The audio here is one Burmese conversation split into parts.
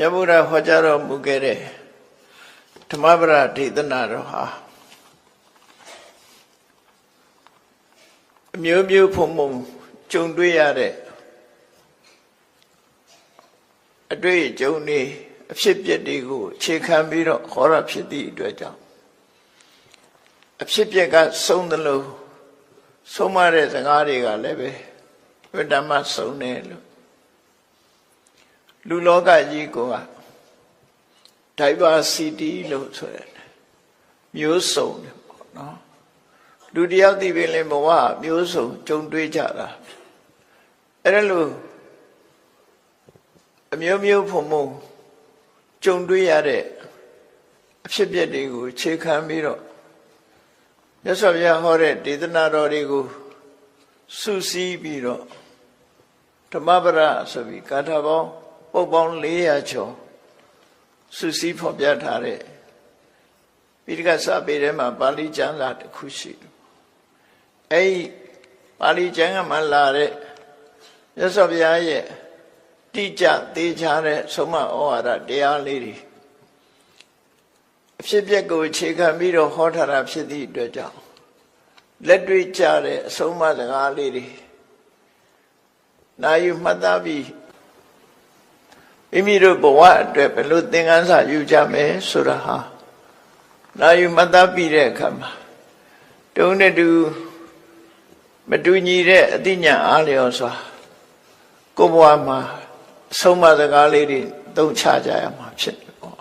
မြတ်ဗုဒ္ဓဟောကြားတော်မူခဲ့တဲ့ဓမ္မပဒဒေသနာတော်ဟာအမျိုးမျိုးဖုံဖုံကြုံတွေ့ရတဲ့အတွေ့အကြုံတွေအဖြစ်အပျက်တွေကိုအခြေခံပြီးတော့ဟောရဖြစ်သည့်အတွက်ကြောင့်အဖြစ်အပျက်ကဆုံးသလိုဆုံးမတဲ့စကားတွေကလည်းပဲဝိတ္တမဆုံးတယ်လို့ လူလောကကြီးက diversity လို့ဆိုရတယ်မျိုးစုံတယ်ပေါ့နော်လူတယောက်ဒီပင်လင်ဘဝမျိုးစုံကြုံတွေ့ကြတာအဲ့ဒါလို့အမျိုးမျိုးဖုံဖုံကြုံတွေ့ရတဲ့အဖြစ်အပျက်တွေကိုခြေခံပြီးတော့မြတ်စွာဘုရားဟောတဲ့ဒေသနာတော်တွေကိုစုစည်းပြီးတော့ဓမ္မပဒဆိုပြီးကာထာပေါင်း ပုတ်ပေါင်း400ကျော်စုစည်းဖော်ပြထားတဲ့ပိဋကစာပေထဲမှာပါဠိကျမ်းစာတစ်ခုရှိတယ်။အဲဒီပါဠိကျမ်းကမှလာတဲ့မြတ်စွာဘုရားရဲ့တိကျသေးချာတဲ့ဆုံးမဩဝါဒတရားလေးတွေအဖြစ်အပျက်ကိုအခြေခံပြီးတော့ဟောထားတာဖြစ်သည့်အတွက်ကြောင့်လက်တွေ့ကျတဲ့အဆုံးအမစကားလေးတွေနာယူမှတ်သားပြီး မိမိတို့ဘဝအတွက်ဘယ်လိုသင်ခန်းစာယူကြမယ်ဆိုတာဟာနာယူမှတ်သားပြီးတဲ့အခါမှာတုံးနဲ့တူမတူညီတဲ့အသိဉာဏ်အားလျော်စွာကိုယ်ဘဝမှာအဆုံးအမစကားလေးတွေသုံးချကြရမှာဖြစ်တယ်ပေါ့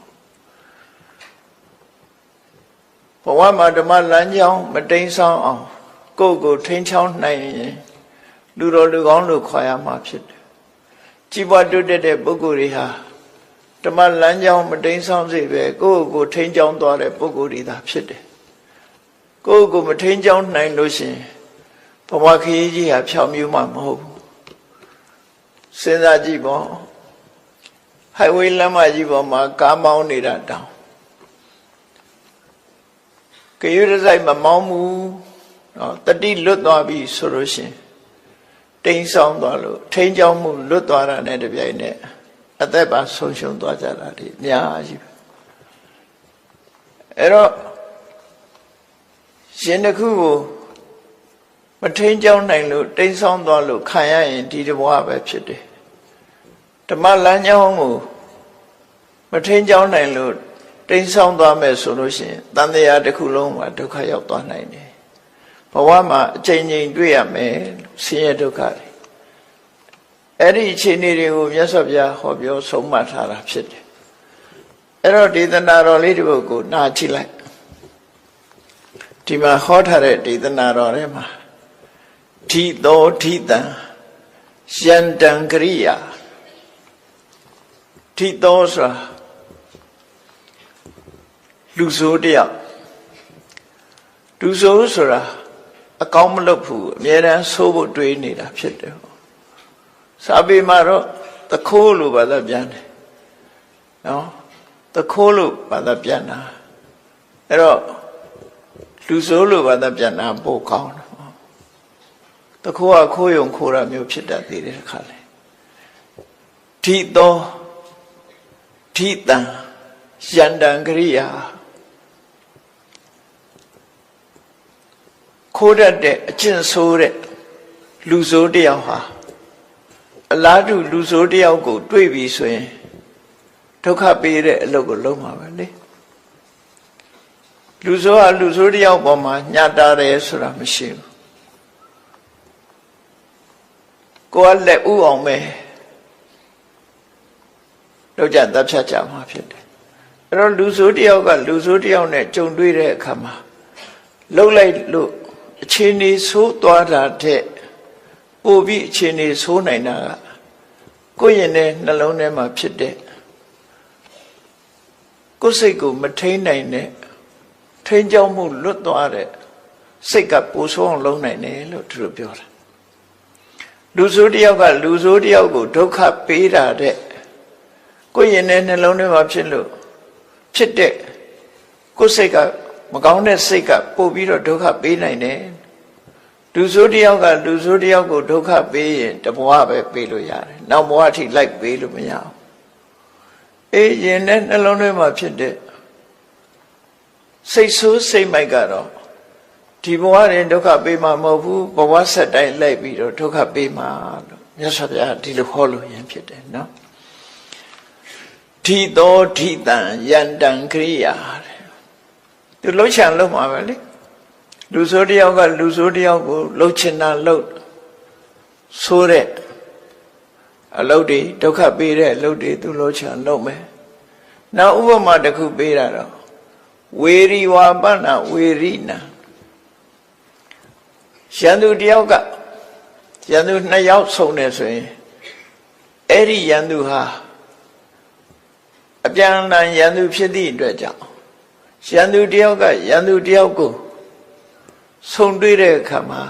ဘဝမှာဓမ္မလမ်းကြောင်းမတိမ်ဆောင်းအောင်ကိုယ့်ကိုထိန်းချောင်းနိုင်ရင်လူတော်လူကောင်းလို့ခေါ်ရမှာဖြစ်တယ် ကြီးပွားတိုးတက်တဲ့ပုဂ္ဂိုလ်တွေဟာဓမ္မလမ်းကြောင်းမတိမ်ဆောင်းစေပဲကိုယ့်ကိုထိန်းချောင်းသွားတဲ့ပုဂ္ဂိုလ်တွေသာဖြစ်တယ်ကိုယ့်ကိုမထိန်းချောင်းနိုင်လို့ရှိရင်ဘဝခရီးကြီးဟာဖြောင်မြူးမှာမဟုတ်ဘူးစဉ်းစားကြည့်ပေါ့ highway လမ်းမကြီးပေါ်မှာကားမောင်းနေတာတောင်ကရွရဆိုင်မမောင်းဘူးနော်တတိလွတ်သွားပြီဆိုလို့ရှိရင် တိမ်ဆောင်သွားလို့ထိန်းချောင်းမှုလွတ်သွားတာနဲ့တပြိုင်နက်အသက်ပါဆုံးရှုံးသွားကြတာဒီအများကြီးပဲအဲ့တော့ရှင်တစ်ခုကိုမထိန်းချောင်းနိုင်လို့တိမ်ဆောင်သွားလို့ခံရရင်ဒီတဘဝပဲဖြစ်တယ်ဓမ္မလမ်းကြောင်းကိုမထိန်းချောင်းနိုင်လို့တိမ်ဆောင်သွားမယ်ဆိုလို့ရှိရင်တန်တရားတစ်ခုလုံးမှာဒုက္ခရောက်သွားနိုင်တယ်ဘဝမှာအချိန်ချင်းတွေ့ရမယ် ဆင်းရဲဒုက္ခတွေအဲ့ဒီအခြေအနေတွေကိုမြတ်စွာဘုရားဟောပြောဆုံးမထားတာဖြစ်တယ်အဲ့တော့ဒေသနာတော်လေးတစ်ပုဒ်ကိုနားကြည့်လိုက်ဒီမှာဟောထားတဲ့ဒေသနာတော်ထဲမှာဓိသောဓိတံယန္တံကရိယာဓိသောဆိုတာလူဆိုးတယောက်လူဆိုးဆိုတာ အကောင်းမလုပ်ဘူးအမြဲတမ်းဆိုးဖို့တွေးနေတာဖြစ်တယ်စာပေမှာတော့တခိုးလို့ဘာသာပြန်တယ်နော်တခိုးလို့ဘာသာပြန်တာအဲ့တော့လူဆိုးလို့ဘာသာပြန်တာပို့ကောင်းတယ်တခိုးကခိုးယုံခိုးတာမျိုးဖြစ်တတ်သေးတယ်ခါလေဓိသောဓိတံယန္တံကရိယာ ခိုးတတ်တဲ့အကျင့်ဆိုးတဲ့လူဆိုးတယောက်ဟာအလားတူလူဆိုးတယောက်ကို တွေ့ပြီဆိုရင်ဒုက္ခပေးတဲ့အလုပ်ကိုလုပ်မှာပဲလေလူဆိုးဟာလူဆိုးတယောက်ပေါ်မှာညှတာတယ်ဆိုတာမရှိဘူးကိုယ်ကလက်ဥအောင်ပဲလောက်ကြတပ်ဖြတ်ကြမှာဖြစ်တယ်အဲ့တော့လူဆိုးတယောက်ကလူဆိုးတယောက်နဲ့ကြုံတွေ့တဲ့အခါမှာလှုပ်လိုက်လို့ အခြေအနေဆိုးသွားတာတဲ့ပို့ပြီးအခြေအနေဆိုးနိုင်တာကကိုယ့်ရင်ထဲနှလုံးထဲမှာဖြစ်တဲ့ကိုယ်စိတ်ကိုမထိန်နိုင်တဲ့ထိန်ကြောက်မှုလွတ်သွားတဲ့စိတ်ကပူဆိုးအောင်လုပ်နိုင်တယ်လို့သူတို့ပြောတာလူဆိုးတယောက်ကလူဆိုးတယောက်ကိုဒုက္ခပေးတာတဲ့ကိုယ်ရင်ထဲနှလုံးထဲမှာဖြစ်လို့ဖြစ်တဲ့ကိုယ်စိတ်က မကောင်းတဲ့စိတ်ကပို့ပြီးတော့ဒုက္ခပေးနိုင်တယ်လူဆိုးတယောက်ကလူဆိုးတယောက်ကိုဒုက္ခပေးရင်တဘဝပဲပေးလို့ရတယ်နောက်ဘဝအထိလိုက်ပေးလို့မရဘူးအေးရင်နဲ့နှလုံးထဲမှာဖြစ်တဲ့စိတ်ဆိုးစိတ်မိုက်ကတော့ဒီဘဝရင်ဒုက္ခပေးမှာမဟုတ်ဘူးဘဝဆက်တိုင်းလိုက်ပြီးတော့ဒုက္ခပေးမှာလို့မြတ်စွာဘုရားဒီလိုဟောလို့ရင်ဖြစ်တယ်နော်ဓိသောဓိတံယန္တံကရိယာတဲ့ သူလှုပ်ချင်လှုပ်မှာပဲလေလူဆိုးတယောက်ကလူဆိုးတယောက်ကိုလှုပ်ချင်တာလှုပ်ဆိုးတဲ့အလုတ်တွေဒုက္ခပေးတဲ့အလုတ်တွေသူလှုပ်ချင်လှုပ်မယ်နောက်ဥပမာတစ်ခုပေးတာတော့ဝေရီဝါပဏဝေရိနာရန်သူတယောက်ကရန်သူနှစ်ယောက်ဆုံနေဆိုရင်အဲ့ဒီရန်သူဟာအပြန်အလှန်ရန်သူဖြစ်သည့်အတွက်ကြောင့် ရန်သူတယောက်ကရန်သူတယောက်ကိုဆုံတွေ့တဲ့အခါမှာ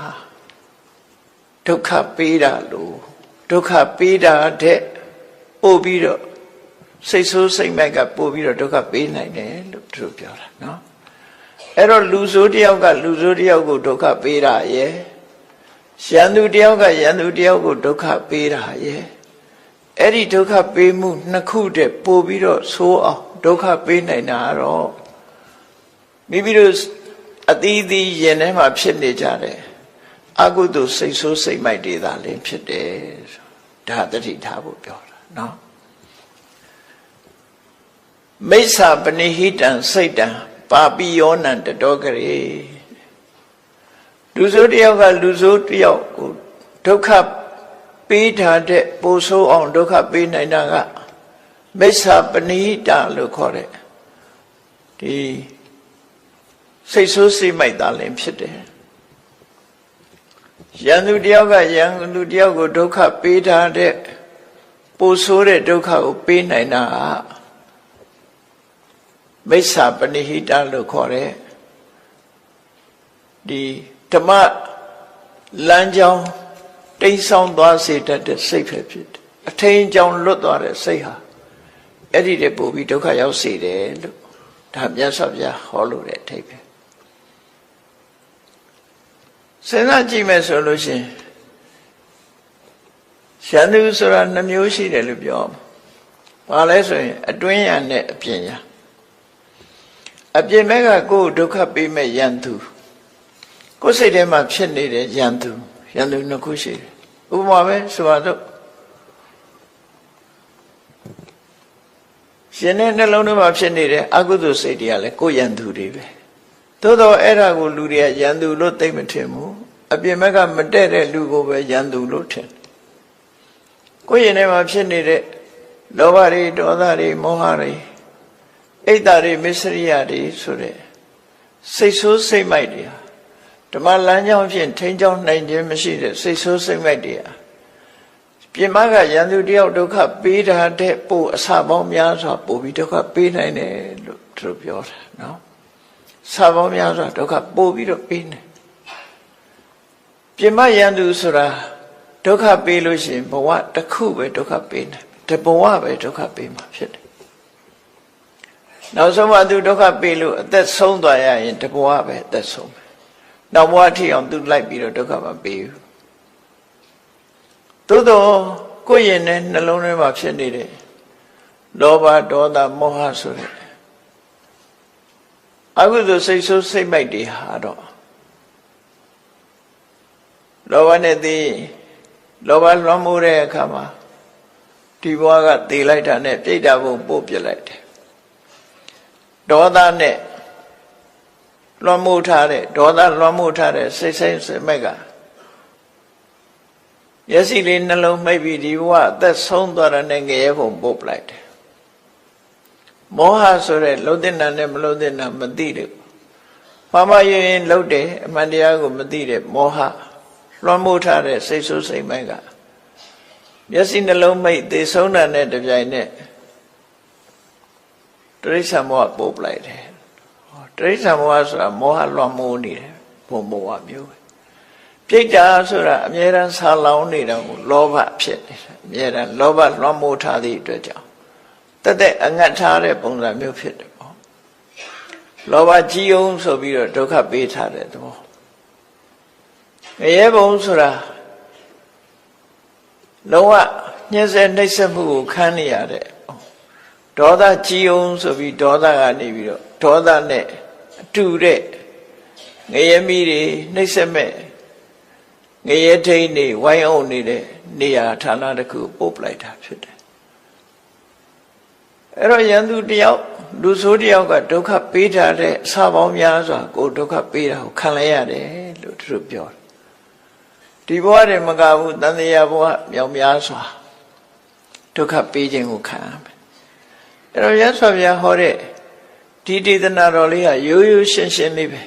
ဒုက္ခပေးတာလို့ဒုက္ခပေးတာတဲ့ပို့ပြီးတော့စိတ်ဆိုးစိတ်မိုက်ကပို့ပြီးတော့ဒုက္ခပေးနိုင်တယ်လို့သူတို့ပြောတာနော်အဲ့တော့လူဆိုးတယောက်ကလူဆိုးတယောက်ကိုဒုက္ခပေးတာရဲ့ရန်သူတယောက်ကရန်သူတယောက်ကိုဒုက္ခပေးတာရဲ့အဲ့ဒီဒုက္ခပေးမှုနှစ်ခုတည်းပို့ပြီးတော့ဆိုးအောင်ဒုက္ခပေးနိုင်တာကတော့ မိမိတို့အသီးသီးရင်ထဲမှာဖြစ်နေကြတယ်အကုသိုလ်စိတ်ဆိုးစိတ်မိုက်တွေသာလင်းဖြစ်တယ်ဒါတတိထားဖို့ပြောတာနော်မိစ္ဆာပနိဟိတံစိတ်တံပါပိယောနံတတော်ကရေလူဆိုးတယောက်ကလူဆိုးတယောက်ကိုဒုက္ခပေးထားတဲ့ပိုဆိုးအောင်ဒုက္ခပေးနိုင်တာကမိစ္ဆာပနိဟိတလို့ခေါ်တဲ့ဒီ စိတ်ဆိုးစိတ်မိုက်တာလည်းဖြစ်တယ်ရန်သူတယောက်ကရန်သူတယောက်ကိုဒုက္ခပေးထားတဲ့ပိုဆိုးတဲ့ဒုက္ခကိုပေးနိုင်တာမိစ္ဆာပဏိဟိတလို့ခေါ်တဲ့ဒီဓမ္မလမ်းကြောင်းတိမ်ဆောင်သွားစေတတ်တဲ့စိတ်ပဲဖြစ်တယ်အထင်းကြောင်းလွတ်သွားတဲ့စိတ်ဟာအဲ့ဒီတည်းပို့ပြီးဒုက္ခရောက်စေတယ်လို့ဒါမြတ်စွာဘုရားဟောလို့တဲ့အထိပ္ပယ် စဉ်းစားကြည့်မယ်ဆိုလို့ရှိရင်ရန်သူဆိုတာနှမျိုးရှိတယ်လို့ပြောပါလဲဆိုရင်အတွင်းရန်နဲ့အပြင်ရန်အပြင်ဘက်ကကိုယ်ဒုက္ခပေးမဲ့ရန်သူကိုယ်စိတ်ထဲမှာဖြစ်နေတဲ့ရန်သူရန်သူနှစ်ခုရှိတယ်ဥပမာပဲဆိုပါတော့ရှင်တဲ့နှလုံးထဲမှာဖြစ်နေတဲ့အကုသိုလ်စိတ်တွေကလည်းကိုယ်ရန်သူတွေပဲသို့တော့အဲ့ဒါကိုလူတွေကရန်သူလို့သိမထင်ဘူး အပြင်ဘက်ကမတည့်တဲ့လူကိုပဲရန်သူလို့ထင်ကိုယ်ရင်ထဲမှာဖြစ်နေတဲ့လောဘတွေဒေါသတွေမောဟတွေအိတ်တာတွေမစ္စရိယတွေဆိုတဲ့စိတ်ဆိုးစိတ်မိုက်တွေဟာဓမ္မလမ်းကြောင်းဖြင့်ထိန်းချောင်းနိုင်ခြင်းမရှိတဲ့စိတ်ဆိုးစိတ်မိုက်တွေဟာပြင်မကရန်သူတယောက်ဒုက္ခပေးတာတဲ့ပို့အစပေါင်းများစွာပို့ပြီးဒုက္ခပေးနိုင်တယ်လို့သူတို့ပြောတာနော်ဆာပေါင်းများစွာဒုက္ခပို့ပြီးတော့ပေးနေ ပြင်မရန်သူဆိုတာဒုက္ခပေးလို့ရှိရင်ဘဝတစ်ခုပဲဒုက္ခပေးနေတဘဝပဲဒုက္ခပေးမှာဖြစ်တယ်နောက်ဆုံးမှသူဒုက္ခပေးလို့အသက်ဆုံးသွားရရင်တဘဝပဲအသက်ဆုံးပဲနောက်ဘဝထိအောင်သူလိုက်ပြီးတော့ဒုက္ခမပေးဘူးသို့တော့ကိုယ့်ရင်နဲ့နှလုံးထဲမှာဖြစ်နေတဲ့လောဘဒေါသမောဟဆိုတဲ့အကုသိုလ်စိတ်ဆိုးစိတ်မိုက်တွေဟာတော့ လောဘနဲ့သိလောဘလွှမ်းမိုးတဲ့အခါမှာဒီဘဝကသေလိုက်တာနဲ့ပြိတ္တာဘုံပို့ပြလိုက်တယ်ဒေါသနဲ့လွှမ်းမိုးထားတဲ့ဒေါသလွှမ်းမိုးထားတဲ့စိတ်ဆိုင်စိတ်မိုက်ကမျက်စိလေးနှလုံးမှိတ်ပြီးဒီဘဝအသက်ဆုံးသွားတဲ့ငရဲဘုံပို့ပလိုက်တယ်မောဟဆိုတဲ့လုံးတဲ့နာနဲ့မလုံးတဲ့နာမသိတယ်။ဘာမှရင်ရင်လုံးတယ်အမှန်တရားကိုမသိတဲ့မောဟ လွှမ်းမိုးထားတဲ့စိတ်ဆိုးစိတ်မိုက်ကမျက်စိနှလုံးမိတ်သေဆုံးတာနဲ့တပြိုင်နက်တရိစ္ဆာန်မောဟပို့ပလိုက်တယ်။တရိစ္ဆာန်မောဟဆိုတာမောဟလွှမ်းမိုးနေတယ်ဘုံမောဟမျိုးပဲ။ပြိတ္တာဆိုတာအမြဲတမ်းဆာလောင်နေတာကိုလောဘဖြစ်နေတယ်။အမြဲတမ်းလောဘလွှမ်းမိုးထားသည့်အတွက်ကြောင့်တက်တဲ့အငတ်ထားတဲ့ပုံစံမျိုးဖြစ်တယ်ပေါ့လောဘကြီးအောင်ဆိုပြီးတော့ဒုက္ခပေးထားတဲ့သဘော ငရဲဘုံဆိုတာလုံးဝညှင်းဆဲနှိပ်စက်မှုကိုခံနေရတဲ့ဒေါသကြီးအောင်ဆိုပြီးဒေါသကနေပြီးတော့ဒေါသနဲ့အတူတဲ့ငရဲမီတွေနှိမ့်ဆက်မဲ့ငရဲထိန်တွေဝိုင်းအောင်နေတဲ့နေရာဌာနတစ်ခုပို့ပလိုက်တာဖြစ်တယ်အဲ့တော့ယန္တုတယောက်လူဆိုးတယောက်ကဒုက္ခပေးထားတဲ့အစာပေါင်းများစွာကိုဒုက္ခပေးတာကိုခံလိုက်ရတယ်လို့သူတို့ပြောတယ် ဒီဘဝတည်းမကဘူးတန်တရားဘဝမြောက်များစွာဒုက္ခပေးခြင်းကိုခံရမယ်အဲ့တော့ရသော်ဗျာဟောတဲ့ဒီဒေသနာတော်လေးကရိုးရိုးရှင်းရှင်းလေးပဲ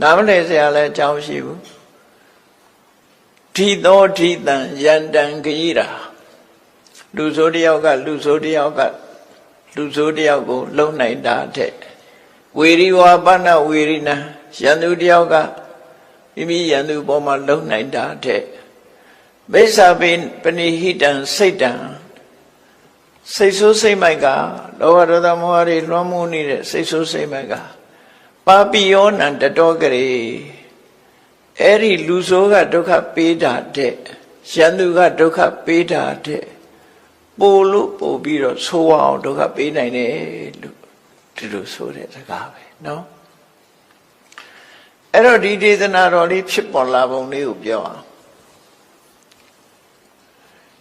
နားမလည်စရာလည်းအကြောင်းမရှိဘူးဒီသောဒီတံယန္တံဂိရာလူဆိုးတယောက်ကလူဆိုးတယောက်ကလူဆိုးတယောက်ကို လုံနိုင်တာတဲ့ဝေရိဝါပဏဝေရိနံယန္တုတယောက်က မိမိယန္တုပေါ်မှာလုံနိုင်တာတဲ့မိစ္ဆာပိပဏိဟိတံစိတ်တံစိတ်ဆိုးစိတ်မိုက်ကလောဘဒေါသမောဟတွေလွှမ်းမိုးနေတဲ့စိတ်ဆိုးစိတ်မိုက်ကပါပိယောနံတတော်ကလေးအဲ့ဒီလူဆိုးကဒုက္ခပေးတာတဲ့ယန္တုကဒုက္ခပေးတာတဲ့ပို့လို့ပို့ပြီးတော့ဆိုးအောင်ဒုက္ခပေးနိုင်တယ်လို့ဒီလိုဆိုတဲ့စကားပဲเนาะ အဲ့တော့ဒီဒေသနာတော်လေးဖြစ်ပေါ်လာပုံလေးကိုပြောအောင်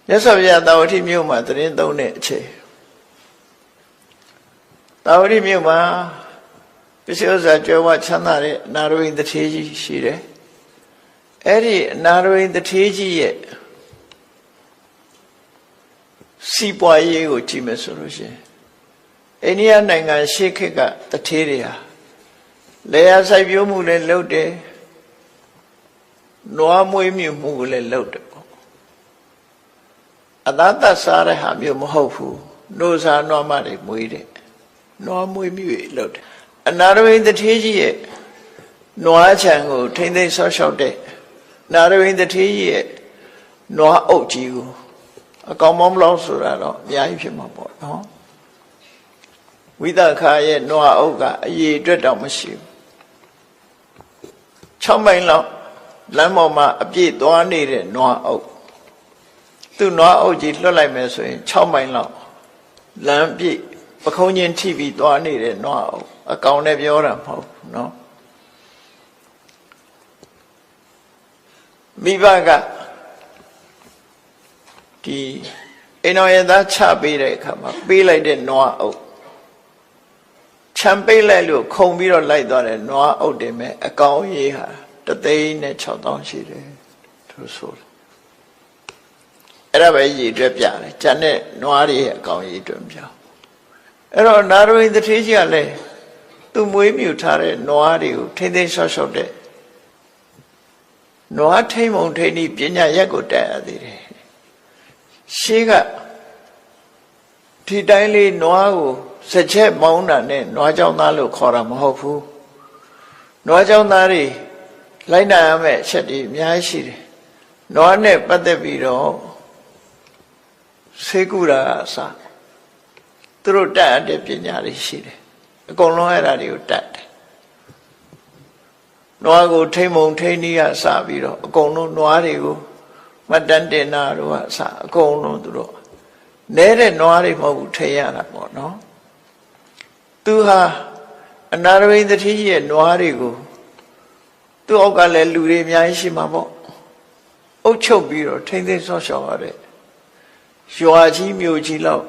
ရသော်ပြတာဝတိမြို့မှာတရင်သုံးတဲ့အချိန်တာဝတိမြို့မှာပစ္စည်းဥစ္စာကျွဲဝချမ်းသာတဲ့အနာရဝိန်တထေးကြီးရှိတယ်အဲ့ဒီအနာရဝိန်တထေးကြီးရဲ့စီးပွားရေးကိုကြည့်မယ်ဆိုလို့ရှိရင်အိန္ဒိယနိုင်ငံရှေးခေတ်ကတထေးတွေဟာ လေယာစိုက်ပျိုးမှုလည်းလုပ်တယ်နွားမွေးမြူမှုကိုလည်းလုပ်တယ်ပေါ့အသာသစားတဲ့ဟာမျိုးမဟုတ်ဘူးနှိုးစားနွားမတွေမွေးတယ်နွားမွေးမြူတွေလုပ်တယ်အနာရဝိန်တထေးကြီးရဲ့နွားချံကို ထိမ့်သိမ်းဆော့ရှော့တဲ့နာရဝိန်တထေးကြီးရဲ့နွားအုပ်ကြီးကိုအကောင်မောင်းမလို့ဆိုတာတော့အများကြီးဖြစ်မှာပေါ့နော်ဝိသခာရဲ့နွားအုပ်ကအရေးအတွက်တော့မရှိဘူး 6မိုင်လောက်လမ်းပေါ်မှာအပြည့်သွားနေတဲ့နွားအုပ်သူ့နွားအုပ်ကြီးလွှတ်လိုက်မယ်ဆိုရင်6မိုင်လောက်လမ်းပြည့်ပခုံးချင်းထိပြီးသွားနေတဲ့နွားအုပ်အကောင်နဲ့ပြောတာမဟုတ်ဘူးနော်မိဘကဒီအိမ်တော်ရဲ့သားချပေးတဲ့အခါမှာပေးလိုက်တဲ့နွားအုပ် ချမ်းပိတ်လိုက်လို့ခုံပြီးတော့လိုက်သွားတယ်နွားအုပ်တယ်မဲ့အကောင်ရေးဟာတသိန်းနဲ့6000ရှိတယ်သူဆိုတယ်အဲ့ဒါပဲရည်အတွက်ပြတယ်ကျန်တဲ့နွားတွေရဲ့အကောင်ရည်အတွက်ပြောအဲ့တော့နာရဝိန်တထေးကြီးကလည်းသူမွေးမြူထားတဲ့နွားတွေကိုထိမ့်သိမ်းလျှော့လျှော့တဲ့နွားထိမ့်မုံထိမ့်ဤပညာရက်ကိုတက်ရသေးတယ်ရှေးကဒီတိုင်းလေးနွားကို စက်ချက်မောင်းတာနဲ့နွားကြောင်သားလို့ခေါ်တာမဟုတ်ဘူးနွားကြောင်သားတွေလိုက်နိုင်ရမယ့်အချက်တွေအများကြီးရှိတယ်နွားနဲ့ပတ်သက်ပြီးတော့ဆေးကုတာအစသူတို့တတ်အပ်တဲ့ပညာတွေရှိတယ်အကုန်လုံးအဲ့ဒါတွေကိုတတ်တယ်နွားကိုထိမ့်မုံထိမ့်နီးကစပြီးတော့အကုန်လုံးနွားတွေကိုမတန်တင်နာတို့ကအစအကုန်လုံးသူတို့နဲတဲ့နွားတွေမဟုတ်ဘူးထိရတာပေါ့နော် သူဟာအနာရဝိန်တတိရဲ့နွားတွေကိုသူ့အောက်ကလည်းလူတွေအများကြီးရှိမှာပေါ့အုပ်ချုပ်ပြီးတော့ထိမ့်သိမ်းဆော့ရှော့ရတဲ့ရွာကြီးမြို့ကြီးလောက်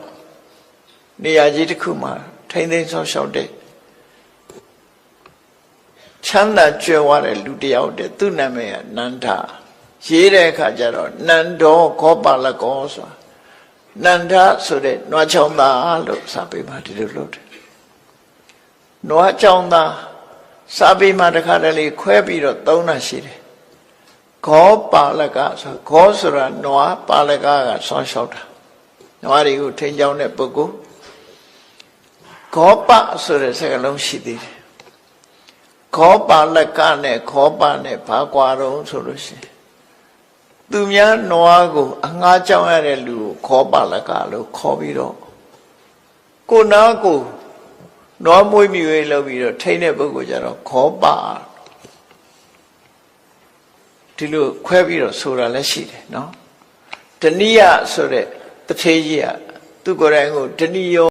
နေရာကြီးတစ်ခုမှာထိမ့်သိမ်းဆော့ရှော့တဲ့ချမ်းသာကြွယ်ဝတဲ့လူတယောက်တဲ့သူ့နာမည်ကနန္ဒာရေးတဲ့အခါကျတော့နန္ဒောခောပါလကောဆိုတာနန္ဒဆိုတဲ့နွားချောင်းသားလို့စာပေမှာဒီလိုလုပ်တယ် နွားချောင်းသားစာပေမှာတခါတလေခွဲပြီးတော့သုံးတာရှိတယ်ခောပါလကဆိုခောဆိုတာနွားပါလကကဆောင်းလျှောက်တာနွားတွေကိုထိန်းချောင်းတဲ့ပုဂ္ဂိုလ်ခောပဆိုတဲ့စကားလုံးရှိသေးတယ်ခောပါလကနဲ့ခောပနဲ့ဘာကွာတော့ဆိုလို့ရှိရင်သူများနွားကိုအငှားကြောင်းရတဲ့လူကိုခေါ်ပါလကလို့ခေါ်ပြီးတော့ကိုနာကို နွားမွေးမြူရေးလုပ်ပြီးတော့ထိန်းတဲ့ပုဂ္ဂိုလ်ကြတော့ခေါ်ပါဒီလိုခွဲပြီးတော့ဆိုတာလည်းရှိတယ်နော်တဏိယဆိုတဲ့တထေးကြီးကသူကိုယ်တိုင်ကိုတဏိယော